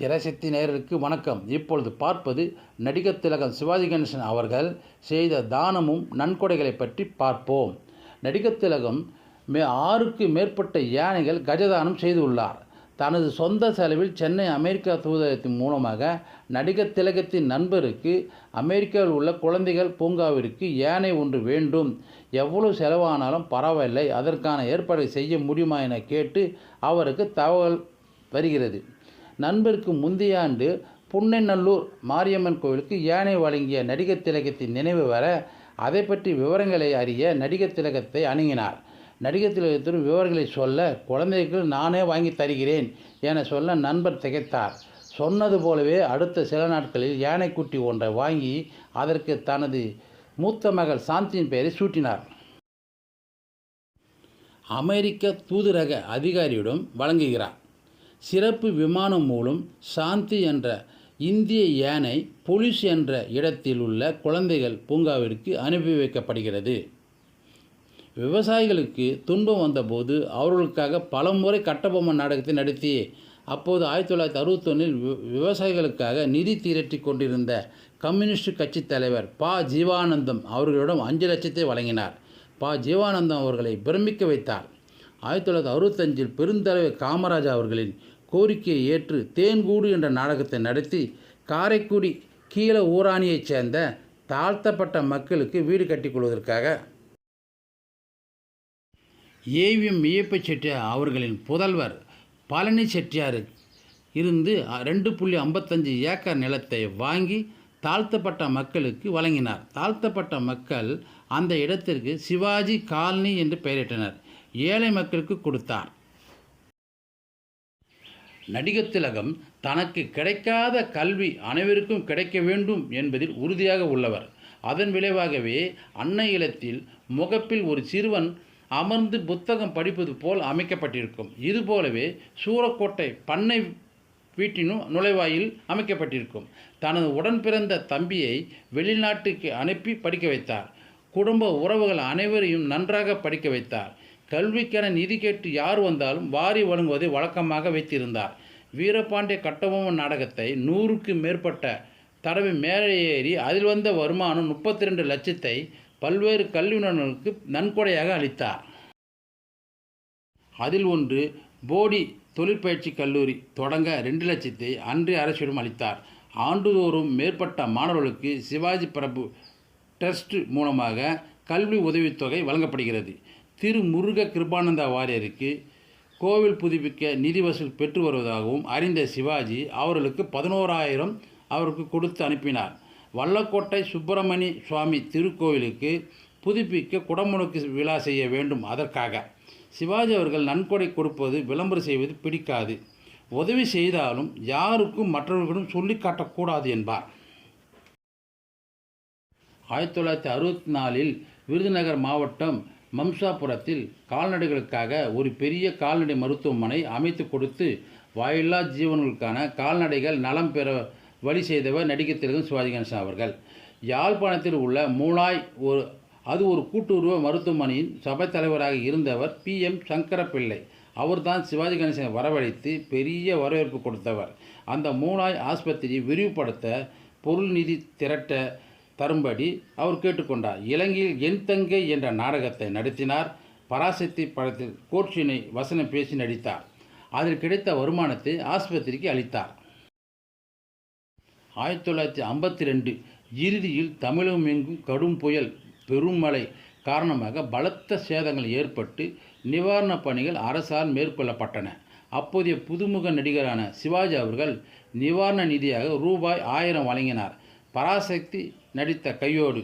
திரைசக்தி நேயருக்கு வணக்கம். இப்பொழுது பார்ப்பது நடிகர் திலகம் சிவாஜி கணேசன் அவர்கள் செய்த தானமும் நன்கொடைகளை பற்றி பார்ப்போம். நடிகர் திலகம் மே ஆறுக்கு மேற்பட்ட யானைகள் கஜதானம் செய்துள்ளார். தனது சொந்த செலவில் சென்னை அமெரிக்கா தூதரகத்தின் மூலமாக நடிகர் திலகத்தின் நண்பருக்கு அமெரிக்காவில் உள்ள குழந்தைகள் பூங்காவிற்கு யானை ஒன்று வேண்டும். எவ்வளவு செலவானாலும் பரவாயில்லை. அதற்கான ஏற்பாடு செய்ய முடியுமா என கேட்டு அவருக்கு தகவல் வருகிறது. நண்பருக்கு முந்தைய ஆண்டு புன்னைநல்லூர் மாரியம்மன் கோவிலுக்கு யானை வழங்கிய நடிகர் திலகத்தின் நினைவு வர அதை பற்றி விவரங்களை அறிய நடிகர் திலகத்தை அணுகினார். நடிகர் திலகத்தின் விவரங்களை சொல்ல குழந்தைக்கு நானே வாங்கி தருகிறேன் என சொல்ல நண்பர் திகைத்தார். சொன்னது போலவே அடுத்த சில நாட்களில் யானைக்குட்டி ஒன்றை வாங்கி அதற்கு தனது மூத்த மகள் சாந்தியின் பெயரை சூட்டினார். அமெரிக்க தூதரக அதிகாரியிடம் வழங்குகிறார். சிறப்பு விமானம் மூலம் சாந்தி என்ற இந்திய யானை பொலிஸ் என்ற இடத்தில் உள்ள குழந்தைகள் பூங்காவிற்கு அனுப்பி வைக்கப்படுகிறது. விவசாயிகளுக்கு துன்பம் வந்தபோது அவர்களுக்காக பலமுறை கட்டபொம்மன் நாடகத்தை நடத்தி அப்போது ஆயிரத்தி தொள்ளாயிரத்தி அறுபத்தொன்னில் விவசாயிகளுக்காக நிதி திரட்டி கொண்டிருந்த கம்யூனிஸ்ட் கட்சி தலைவர் ப. ஜீவானந்தம் அவர்களிடம் அஞ்சு லட்சத்தை வழங்கினார். ப. ஜீவானந்தம் அவர்களை பிரமிக்க வைத்தார். ஆயிரத்தி தொள்ளாயிரத்தி அறுபத்தஞ்சில் பெருந்தலைவர் காமராஜ் அவர்களின் கோரிக்கையை ஏற்று தேன்கூடு என்ற நாடகத்தை நடத்தி காரைக்குடி கீழ ஊராணியைச் சேர்ந்த தாழ்த்தப்பட்ட மக்களுக்கு வீடு கட்டிக்கொள்வதற்காக ஏவிஎம் வியப்ப செட்டியார் அவர்களின் புதல்வர் பழனி செட்டியார் இருந்து ரெண்டு புள்ளி ஐம்பத்தஞ்சு ஏக்கர் நிலத்தை வாங்கி தாழ்த்தப்பட்ட மக்களுக்கு வழங்கினார். தாழ்த்தப்பட்ட மக்கள் அந்த இடத்திற்கு சிவாஜி காலனி என்று பெயரிட்டனர். ஏழை மக்களுக்கு கொடுத்தார். நடிகர் திலகம் தனக்கு கிடைக்காத கல்வி அனைவருக்கும் கிடைக்க வேண்டும் என்பதில் உறுதியாக உள்ளவர். அதன் விளைவாகவே அன்னை இல்லத்தில் முகப்பில் ஒரு சிறுவன் அமர்ந்து புத்தகம் படிப்பது போல் அமைக்கப்பட்டிருக்கும். இதுபோலவே சூரக்கோட்டை பண்ணை வீட்டினும் நுழைவாயில் அமைக்கப்பட்டிருக்கும். தனது உடன் பிறந்த தம்பியை வெளிநாட்டுக்கு அனுப்பி படிக்க வைத்தார். குடும்ப உறவுகள் அனைவரையும் நன்றாக படிக்க வைத்தார். கல்விக்கென நிதி கேட்டு யார் வந்தாலும் வாரி வழங்குவதை வழக்கமாக வைத்திருந்தார். வீரபாண்டிய கட்டபொம்மன் நாடகத்தை நூறுக்கு மேற்பட்ட தடவை மேலே ஏறி அதில் வந்த வருமானம் முப்பத்தி ரெண்டு லட்சத்தை பல்வேறு கல்வி நிறுவனங்களுக்கு நன்கொடையாக அளித்தார். அதில் ஒன்று போடி தொழிற்பயிற்சி கல்லூரி தொடங்க ரெண்டு லட்சத்தை அன்றைய அரசிடம் அளித்தார். ஆண்டுதோறும் மேற்பட்ட மாணவர்களுக்கு சிவாஜி பிரபு ட்ரஸ்ட் மூலமாக கல்வி உதவித்தொகை வழங்கப்படுகிறது. திரு முருக கிருபானந்தா வாரியருக்கு கோவில் புதுப்பிக்க நிதி வசூல் பெற்று வருவதாகவும் அறிந்த சிவாஜி அவர்களுக்கு பதினோராயிரம் அவருக்கு கொடுத்து அனுப்பினார். வல்லக்கோட்டை சுப்பிரமணி சுவாமி திருக்கோவிலுக்கு புதுப்பிக்க குடமுழுக்கு விழா செய்ய வேண்டும் அதற்காக. சிவாஜி அவர்கள் நன்கொடை கொடுப்பது விளம்பரம் செய்வது பிடிக்காது. உதவி செய்தாலும் யாருக்கும் மற்றவர்களிடம் சொல்லி காட்டக்கூடாது என்பார். ஆயிரத்தி தொள்ளாயிரத்தி அறுபத்தி நாலில் விருதுநகர் மாவட்டம் மம்சாபுரத்தில் கால்நடைகளுக்காக ஒரு பெரிய கால்நடை மருத்துவமனை அமைத்து கொடுத்து வாயில்லா ஜீவன்களுக்கான கால்நடைகள் நலம் பெற வழி செய்தவர் நடிகை திலகம் சிவாஜி கணேசன் அவர்கள். யாழ்ப்பாணத்தில் உள்ள மூலாய் ஒரு அது ஒரு கூட்டுறவு மருத்துவமனையின் சபைத் தலைவராக இருந்தவர் பி. எம். சங்கரப்பிள்ளை. அவர்தான் சிவாஜி கணேசனை வரவழைத்து பெரிய வரவேற்பு கொடுத்தவர். அந்த மூலாய் ஆஸ்பத்திரியை விரிவுபடுத்த பொருள் நிதி திரட்ட தரும்படி அவர் கேட்டுக்கொண்டார். இலங்கையில் என் தங்கை என்ற நாடகத்தை நடத்தினார். பராசக்தி படத்தில் கோட்சினை வசனம் பேசி நடித்தார். அதில் கிடைத்த வருமானத்தை ஆஸ்பத்திரிக்கு அளித்தார். ஆயிரத்தி தொள்ளாயிரத்தி ஐம்பத்தி ரெண்டு இறுதியில் தமிழகம் எங்கும் கடும் புயல் பெருமழை காரணமாக பலத்த சேதங்கள் ஏற்பட்டு நிவாரணப் பணிகள் அரசால் மேற்கொள்ளப்பட்டன. அப்போதைய புதுமுக நடிகரான சிவாஜி அவர்கள் நிவாரண நிதியாக ரூபாய் ஆயிரம் வழங்கினார். பராசக்தி நடித்த கையோடு.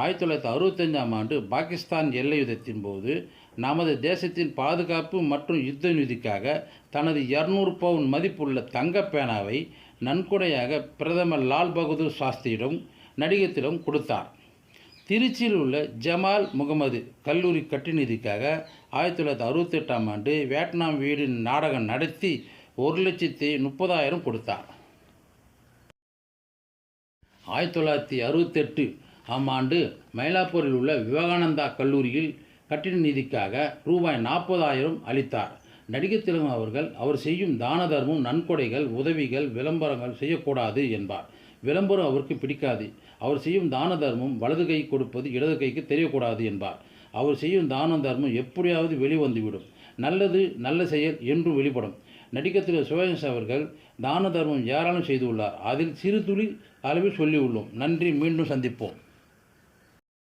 ஆயிரத்தி தொள்ளாயிரத்தி அறுபத்தஞ்சாம் ஆண்டு பாகிஸ்தான் எல்லை யுத்தத்தின் போது நமது தேசத்தின் பாதுகாப்பு மற்றும் யுத்த நிதிக்காக தனது இரநூறு பவுன் மதிப்புள்ள தங்க பேனாவை நன்கொடையாக பிரதமர் லால் பகதூர் சாஸ்திரியிடம் நடிகத்திடம் கொடுத்தார். திருச்சியில் உள்ள ஜமால் முகமது கல்லூரி கட்டுநிதிக்காக ஆயிரத்தி தொள்ளாயிரத்தி அறுபத்தெட்டாம் ஆண்டு வியட்நாம் வீடு நாடகம் நடத்தி ஒரு லட்சத்தி முப்பதாயிரம் கொடுத்தார். ஆயிரத்தி தொள்ளாயிரத்தி அறுபத்தெட்டு ஆம் ஆண்டு மயிலாப்பூரில் உள்ள விவேகானந்தா கல்லூரியில் கட்டிட நிதிக்காக ரூபாய் நாற்பதாயிரம் அளித்தார். நடிகர் திலகம் அவர்கள் அவர் செய்யும் தான தர்மம் நன்கொடைகள் உதவிகள் விளம்பரங்கள் செய்யக்கூடாது என்பார். விளம்பரம் அவருக்கு பிடிக்காது. அவர் செய்யும் தான தர்மம் வலது கை கொடுப்பது இடது கைக்கு தெரியக்கூடாது என்பார். அவர் செய்யும் தான தர்மம் எப்படியாவது வெளிவந்துவிடும். நல்லது நல்ல செயல் என்று வெளிப்படும். நடிகர் திரு சிவகணேஷ் அவர்கள் தான தர்மம் ஏராளம் செய்துள்ளார். அதில் சிறு துளி அளவில் சொல்லியுள்ளோம். நன்றி. மீண்டும் சந்திப்போம்.